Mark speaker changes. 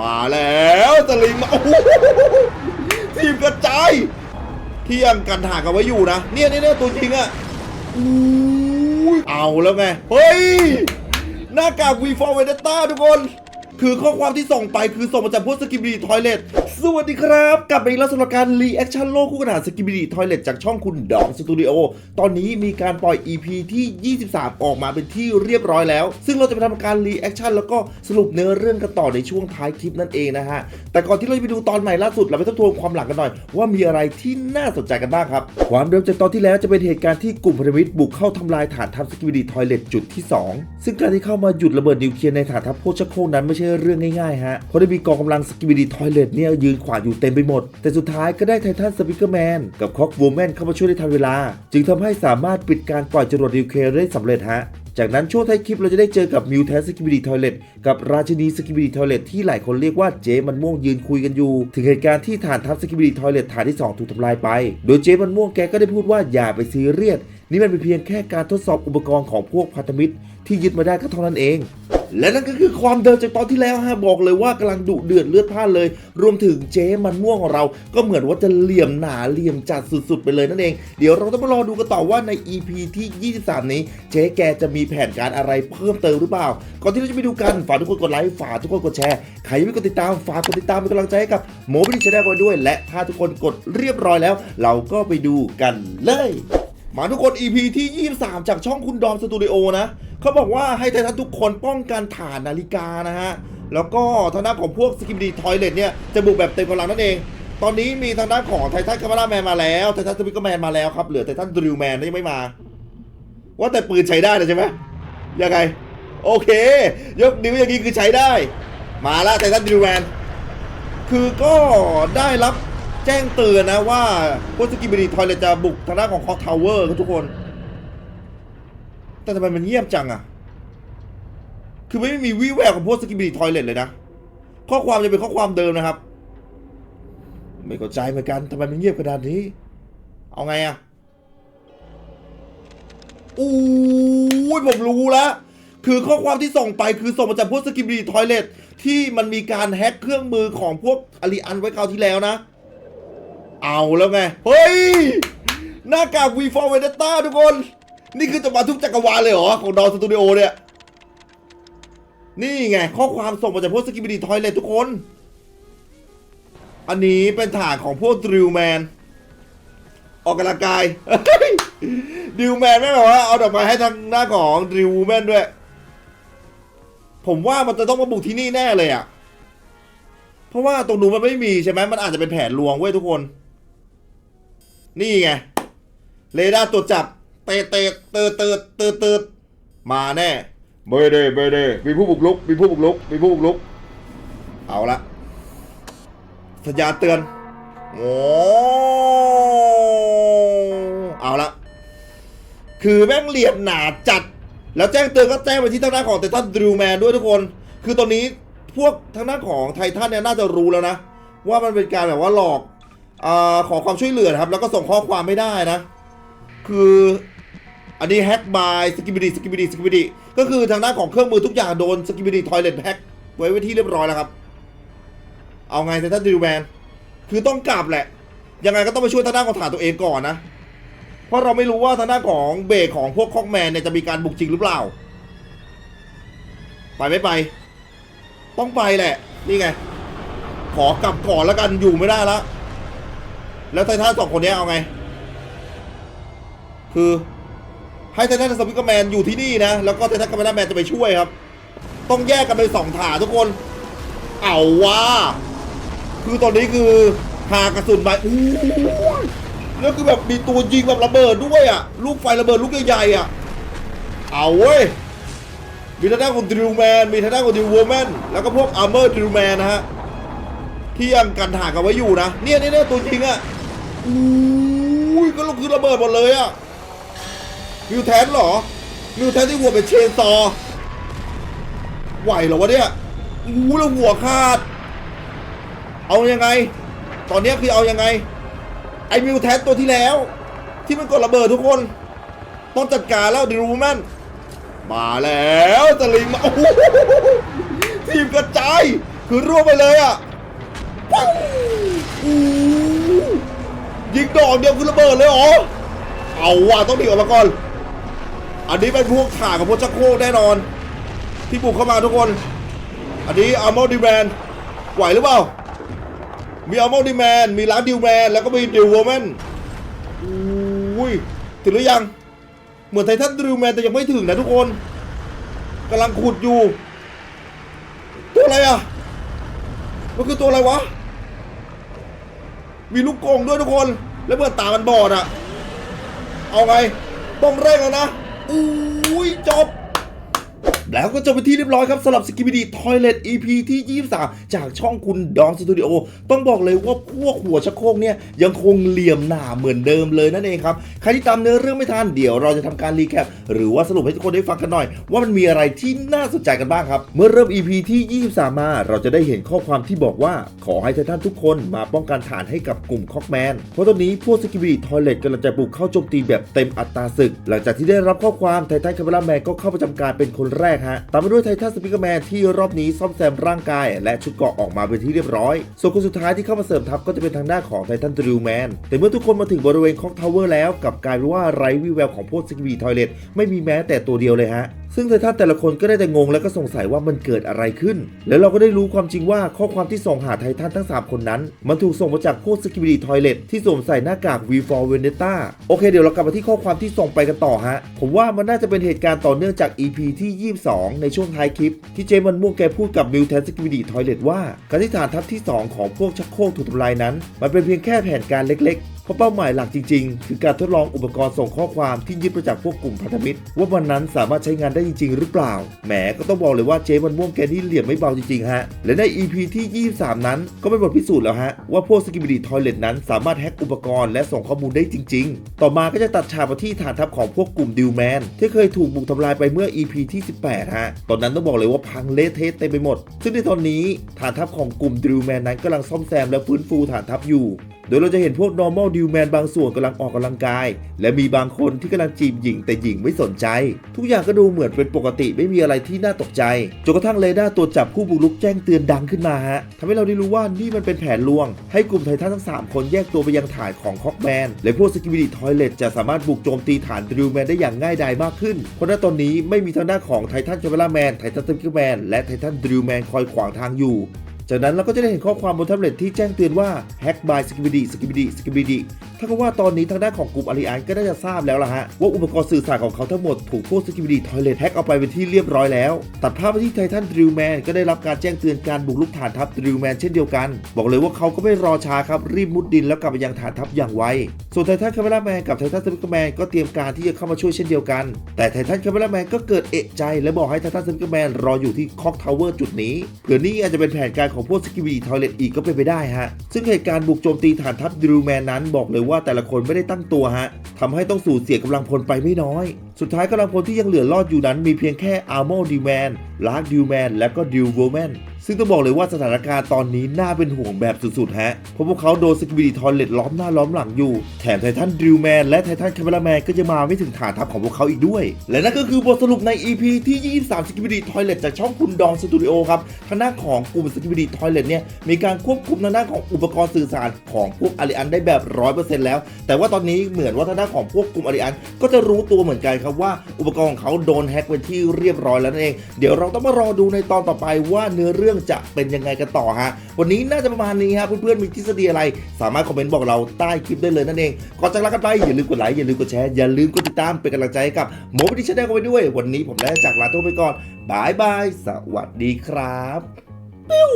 Speaker 1: มาแล้วสลิงมาโอ้โหทีมกระจายเที่ยงกันถากกันไว้อยู่นะเนี่ยเนี่ยเนี่ยตัวจริงอะอู้เอาแล้วไงเฮ้ยหน้ากากวีฟอร์เวเดต้าทุกคน คือข้อความที่ส่งไปคือส่งมาจากพวกสกิบิดีทอยเลตสวัสดีครับ กลับมาอีกแล้วสำหรับการรีแอคชั่นโลกคู่ขนานสกิบิดีทอยเลตจากช่องคุณดองสตูดิโอตอนนี้มีการปล่อย EP ที่ 23 ออกมาเป็นที่เรียบร้อยแล้ว ซึ่งเราจะไปทำการรีแอคชั่นแล้วก็สรุปเนื้อเรื่องกันต่อในช่วงท้ายคลิปนั่นเองนะฮะ แต่ก่อนที่เราจะไปดูตอนใหม่ล่าสุดเราไปทบทวนความหลังกันหน่อย ว่ามีอะไรที่น่าสนใจกันบ้างครับความเริ่มจากตอนที่แล้วจะเป็นเหตุการณ์ที่กลุ่มพันธมิตรบุกเข้าทำลายฐานทัพสกิบิดีทอยเลตจุดที่ 2 ซึ่งการที่เข้ามาหยุดระเบิดนิวเคลียร์ในฐานทัพโพชโคนั้นไม่ใช่เรื่องง่ายๆฮะเพราะได้มีกองกำลังสกิบิดีทอยเลตเนี่ยยืนขวางอยู่เต็มไปหมด แต่สุดท้ายก็ได้ไททันสปิเกอร์แมนกับคอกวูแมนเข้ามาช่วยได้ทันเวลา จึงทำให้สามารถปิดการปล่อยจรวดนิวเคลียร์ได้สำเร็จฮะจากนั้นช่วงท้ายคลิปเราจะได้เจอกับมิวแทสสกิบิดีทอยเลตกับราชินีสกิบิดีทอยเลตที่หลายคนเรียกว่าเจมันม่วงยืนคุยกันอยู่ ถึงเหตุการณ์ที่ฐานทัพสกิบิดีทอยเลตฐานที่ 2 ถูกทำลายไป โดยเจมันม่วงแกก็ได้พูดว่าอย่าไปซีเรียสนี่มันเป็นเพียงแค่การทดสอบอุปกรณ์ของพวกพันธมิตร ที่ยึดมาได้ก็เท่านั้นเอง และนั่นก็คือความเดิมจากตอนที่แล้วฮะบอกเลยว่ากำลังดุเดือดเลือดพล่านเลย รวมถึงเจ๊มันม่วงของเรา ก็เหมือนว่าจะเหลี่ยมหนาเหลี่ยมจัดสุดๆ ไปเลยนั่นเอง เดี๋ยวเราต้องมารอดูกันต่อว่าใน EP ที่ 23 นี้ เจ๊แกจะมีแผนการอะไรเพิ่มเติมหรือเปล่า ก่อนที่เราจะไปดูกันฝากทุกคนกดไลค์ฝากทุกคนกดแชร์ใครยังไม่กดติดตามฝากกดติดตามเป็นกำลังใจให้กับโมบิลิชแนลกันด้วย และถ้าทุกคนกดเรียบร้อยแล้ว เราก็ไปดูกันเลย มาทุกคน EP ที่ 23 จากช่องคุณดอมสตูดิโอนะ เขาบอกว่าให้ไททันทุกคนป้องกันฐานนาฬิกานะฮะ แล้วก็ทางด้านของพวกสกิมดีทอยเลตเนี่ยจะบุกแบบเต็มกำลังนั่นเอง ตอนนี้มีทางด้านของไททันคาร์มาแมนมาแล้วไททันสปิกเกอร์แมนมาแล้วครับ เหลือไททันดริวแมนยังไม่มา ว่าแต่ปืนใช้ได้ใช่ไหมยังไง โอเค ยกนิ้วอย่างนี้คือใช้ได้ มาแล้วไททันดริวแมนคือก็ได้รับแจ้งเตือนนะว่าพวกสกิบิดีทอยเลตจะบุกทางด้านของคอร์ทาวเวอร์ทุกคน แต่ทำไมมันเงียบจังอะคือไม่มีวี่แววของพวกสกิบิดีทอยเลตเลยนะ ข้อความจะเป็นข้อความเดิมนะครับ ไม่เข้าใจเหมือนกันทำไมมันเงียบขนาดนี้ เอาไงอะอู้ยผมรู้แล้ว คือข้อความที่ส่งไปคือส่งมาจากพวกสกิบิดีทอยเลตที่มันมีการแฮ็กเครื่องมือของพวกอาริอันไว้คราวที่แล้วนะ เอาแล้วไง เฮ้ย หน้ากาก V for Vendetta ทุกคน นี่คือจะมาทุกจักรวาลเลยเหรอ ของดอสตูดิโอเนี่ย นี่ไง ข้อความส่งมาจากพวกสกิบิดีทอยเลยทุกคน อันนี้เป็นฐานของพวกดิวแมน ออกกำลังกายดิวแมนไม่แบบว่าเอาดอกไม้ให้ทางหน้าของดิวแมนด้วย ผมว่ามันจะต้องมาบุกที่นี่แน่เลยอะ เพราะว่าตรงนู้นมันไม่มีใช่ไหมมันอาจจะเป็นแผนลวงเว้ยทุกคน นี่ไงเรดาร์ตรวจจับ ตะเตะเตอเตอเตอเตอมาแน่เบเดเบเดมีผู้บุกลุกมีผู้บุกลุกมีผู้บุกลุก เอาละสัญญาเตือนโอ้เอาละคือแม่งเหลี่ยมหนาจัด แล้วแจ้งเตือนก็แจ้งไปที่ทางด้านของไททันดริวแมนด้วยทุกคน คือตอนนี้พวกทางด้านของไททันเนี่ยน่าจะรู้แล้วนะ ว่ามันเป็นการแบบว่าหลอกอขอความช่วยเหลือครับ แล้วก็ส่งข้อความไม่ได้นะ คือ อันนี้แฮ็กบายสกิบิดีสกิบิดีสกิบิดีก็คือทางด้านของเครื่องมือทุกอย่างโดนสกิบิดีทอยเลตแฮ็กไว้ไว้ที่เรียบร้อยแล้วครับ เอาไงไททันดิวแมนคือต้องกลับแหละ ยังไงก็ต้องไปช่วยทางด้านของฐานตัวเองก่อนนะ เพราะเราไม่รู้ว่าทางด้านของเบรกของพวกคอกแมนเนี่ยจะมีการบุกจริงหรือเปล่า ไปไม่ไป ต้องไปแหละ นี่ไง ขอกลับก่อนแล้วกันอยู่ไม่ได้แล้วแล้วไททันสองคนเนี้ยเอาไง คือ ให้ไททันสปิกแมนอยู่ที่นี่นะ แล้วก็ไททันกัมเมนแมนจะไปช่วยครับ ต้องแยกกันไปสองถาทุกคน เอาว่าคือตอนนี้คือหากระสุนไปอู้แล้วคือแบบมีตัวยิงแบบระเบิดด้วยอะ ลูกไฟระเบิดลูกใหญ่ๆอะ เอาเว้ย มีทางด้านของดิวแมน มีทางด้านของดิวเวอร์แมน แล้วก็พวกอาร์เมอร์ดิวแมนนะฮะ ที่ยังกันถากกันไว้อยู่นะ เนี่ยเนี่ยเนี่ยตัวจริงอะอุ้ยก็ลูกคือระเบิดหมดเลยอะ มิวแทนเหรอมิวแทนที่หัวเป็นเชนซอว์ไหวเหรอวะเนี่ยอู้แล้วหัวขาด เอายังไง ตอนนี้คือเอายังไง ไอ้มิวแทนตัวที่แล้ว ที่มันกดระเบิดทุกคน ต้องจัดการแล้วดิรูแมนมาแล้วสลิงมาโอ้โหทีมกระจายคือร่วงไปเลยอะยิงดอกเดียวคือระเบิดเลยเหรอเอาว่ะต้องหนีออกมาก่อน อันนี้เป็นพวกข่ากับพวกชักโคกแน่นอน ที่บุกเข้ามาทุกคน อันนี้อาร์มอดีแมนไหวหรือเปล่า มีอาร์มอดีแมนมีลาดิวแมนแล้วก็มีดิวโวแมนอุ้ยถึงหรือยัง เหมือนไททันดิวแมนแต่ยังไม่ถึงนะทุกคนกำลังขุดอยู่ ตัวอะไรอะมันคือตัวอะไรวะ มีลูกกรงด้วยทุกคน แล้วเมื่อตามันบอดอะ เอาไง ต้องเร่งแล้วนะ อุ้ยจบ แล้วก็จบไปที่เรียบร้อยครับสำหรับสกิบิดีทอยเลต EP ที่ 23 จากช่องคุณดองสตูดิโอต้องบอกเลยว่าพวกหัวชักโครกเนี่ยยังคงเหลี่ยมหนาเหมือนเดิมเลยนั่นเองครับ ใครที่ตามเนื้อเรื่องไม่ทันเดี๋ยวเราจะทำการรีแคปหรือว่าสรุปให้ทุกคนได้ฟังกันหน่อย ว่ามันมีอะไรที่น่าสนใจกันบ้างครับ เมื่อเริ่ม EP ที่ 23 มาเราจะได้เห็นข้อความที่บอกว่าขอให้ท่านทุกคนมาป้องกันฐานให้กับกลุ่มคอกแมนเพราะตอนนี้พวกสกิบิดีทอยเลตกำลังจะบุกเข้าโจมตีแบบเต็มอัตราศึก หลังจากที่ได้รับข้อความไททันคาเมราแมนก็เข้าประจำการเป็นคนแรกฮะ ตามมาด้วยไททันสปิเกอร์แมนที่รอบนี้ซ่อมแซมร่างกาย และชุดเกราะออกมาเป็นที่เรียบร้อย ส่วนคนสุดท้ายที่เข้ามาเสริมทัพก็จะเป็นทางด้านของไททันดริวแมน แต่เมื่อทุกคนมาถึงบริเวณคอกทาวเวอร์แล้วกับกลายเป็นว่าไร้วี่แววของพวกสกิบีทอยเลตไม่มีแม้แต่ตัวเดียวเลยฮะ ซึ่งไททันแต่ละคนก็ได้แต่งงและก็สงสัยว่ามันเกิดอะไรขึ้น แล้วเราก็ได้รู้ความจริงว่าข้อความที่ส่งหาไททันทั้ง 3 คนนั้น มันถูกส่งมาจากพวกสกิบิดีทอยเลตที่สวมใส่หน้ากาก V for Vendetta โอเคเดี๋ยวเรากลับมาที่ข้อความที่ส่งไปกันต่อฮะ ผมว่ามันน่าจะเป็นเหตุการณ์ต่อเนื่องจาก EP ที่ 22 ในช่วงท้ายคลิป ที่เจมันม่วงแกพูดกับมิวแทนสกิบิดีทอยเลตว่าการที่ฐานทัพที่ 2 ของพวกชักโครกถูกทำลายนั้น มันเป็นเพียงแค่แผนการเล็กๆ ราะเป้าหมายหลักจริง ๆ คือการทดลองอุปกรณ์ส่งข้อความที่ยึดมาจากพวกกลุ่มพันธมิตร ว่ามันนั้นสามารถใช้งานได้จริง ๆ หรือเปล่า แหมก็ต้องบอกเลยว่าเจมันม่วงแกนี่เหลี่ยมไม่เบาจริง ๆ ฮะ และใน EP ที่ 23 นั้น ก็เป็นบทพิสูจน์แล้วฮะ ว่าพวกสกิบิดีทอยเลตนั้นสามารถแฮ็กอุปกรณ์และส่งข้อมูลได้จริง ๆ ต่อมาก็จะตัดฉากมาที่ฐานทัพของพวกกลุ่มดิวแมนที่เคยถูกบุกทำลายไปเมื่อ EP ที่ 18 ฮะ ตอนนั้นต้องบอกเลยว่าพังเละเทะเต็มไปหมด ซึ่งในตอนนี้ฐานทัพของกลุ่มดิวแมนนั้นกำลังซ่อมแซมและฟื้นฟูฐานทัพอยู่ โดยเราจะเห็นพวก normal d e w man บางส่วนกำลังออกกำลังกาย และมีบางคนที่กำลังจีบหญิงแต่หญิงไม่สนใจ ทุกอย่างก็ดูเหมือนเป็นปกติไม่มีอะไรที่น่าตกใจจนกระทั่งเรดาร์ตัวจับผู้บุกรุกแจ้งเตือนดังขึ้นมาฮะทำให้เราได้รู้ว่านี่มันเป็นแผนลวง ให้กลุ่มไททันทั้ง 3 คนแยกตัวไปยังฐานของคอกแมนและพวกสกิบิดีทอยเลตจะสามารถบุกโจมตีฐานดิวแมนได้อย่างง่ายดายมากขึ้น เพราะณตอนนี้ไม่มีทางด้านของไททันแคมเบราแมนไททันสปิเกอร์แมนและไททันดิวแมนคอยขวางทางอยู่ จากนั้นเราก็จะได้เห็นข้อความบนแท็บเล็ตที่แจ้งเตือนว่า Hack by Skibidi Skibidi Skibidi ถ้ากับว่าตอนนี้ทางด้านของกลุ่มอาริอันก็น่าจะทราบแล้วล่ะฮะ ว่าอุปกรณ์สื่อสารของเขาทั้งหมดถูกพวก Skibidi Toilet แฮ็กเอาไปเป็นที่เรียบร้อยแล้ว ตัดภาพไปที่ไททันดริลแมนก็ได้รับการแจ้งเตือนการบุกลุกฐานทัพดริลแมนเช่นเดียวกัน บอกเลยว่าเขาก็ไม่รอช้าครับรีบมุดดินแล้วกลับไปยังฐานทัพอย่างไวส่วนไททันคาเมราแมนกับไททันสปิเกอร์แมนก็เตรียมการที่จะเข้ามาช่วยเช่นเดียวกัน แต่ไททันคาเมราแมนก็เกิดเอะใจ และบอกให้ไททันสปิกแมนรออยู่ที่คอกทาวเวอร์จุดนี้เผื่อนี่อาจจะเป็นแผนการของพวกสกิบีทอยเลตอีกก็เป็นไปได้ฮะ ซึ่งเหตุการณ์บุกโจมตีฐานทัพดริวแมนนั้นบอกเลยว่าแต่ละคนไม่ได้ตั้งตัวฮะทำให้ต้องสูญเสียกำลังพลไปไม่น้อย สุดท้ายกำลังพลที่ยังเหลือรอดอยู่นั้นมีเพียงแค่อาร์โมดิวแมนลาร์กดิวแมนและก็ดิวโวแมนซึ่งต้องบอกเลยว่าสถานการณ์ตอนนี้น่าเป็นห่วงแบบสุดๆ ฮะ เพราะพวกเขาโดนสกิบิดีทอนเลตล้อมหน้าล้อมหลังอยู่ แถมไททันดิวแมนและไททันคาเมราแมนก็จะมาไม่ถึงฐานทัพของพวกเขาอีกด้วย และนั่นก็คือบทสรุปใน EP ที่ 23 สกิบิดีทอยเลตจากช่องคุณดองสตูดิโอครับทางด้านของกลุ่มสกิบิดีทอยเลตเนี่ยมีการควบคุมทางด้านของอุปกรณ์สื่อสารของพวกอาริอันได้แบบ 100%แล้ว แต่ว่าตอนนี้เหมือนว่าทางด้านของพวกกลุ่มอาริอันก็จะรู้ตัวเหมือนกันครับว่าอุปกรณ์ของเขาโดนแฮ็กเป็นที่เรียบร้อยแล้วนั่นเอง เดี๋ยวเราต้องมารอดูในตอนต่อไปว่าเนื้อเรื่องจะเป็นยังไงกันต่อฮะ วันนี้น่าจะประมาณนี้ฮะเพื่อนๆมีทฤษฎีอะไร สามารถคอมเมนต์บอกเราใต้คลิปได้เลยนั่นเองก่อนจากลากันไปอย่าลืมกดไลค์อย่าลืมกดแชร์อย่าลืมกดติดตามเป็นกำลังใจให้กับโมบิดิชแนลกันไปด้วย วันนี้ผมและจากลาตัวไปก่อนบายบายสวัสดีครับปิ้ว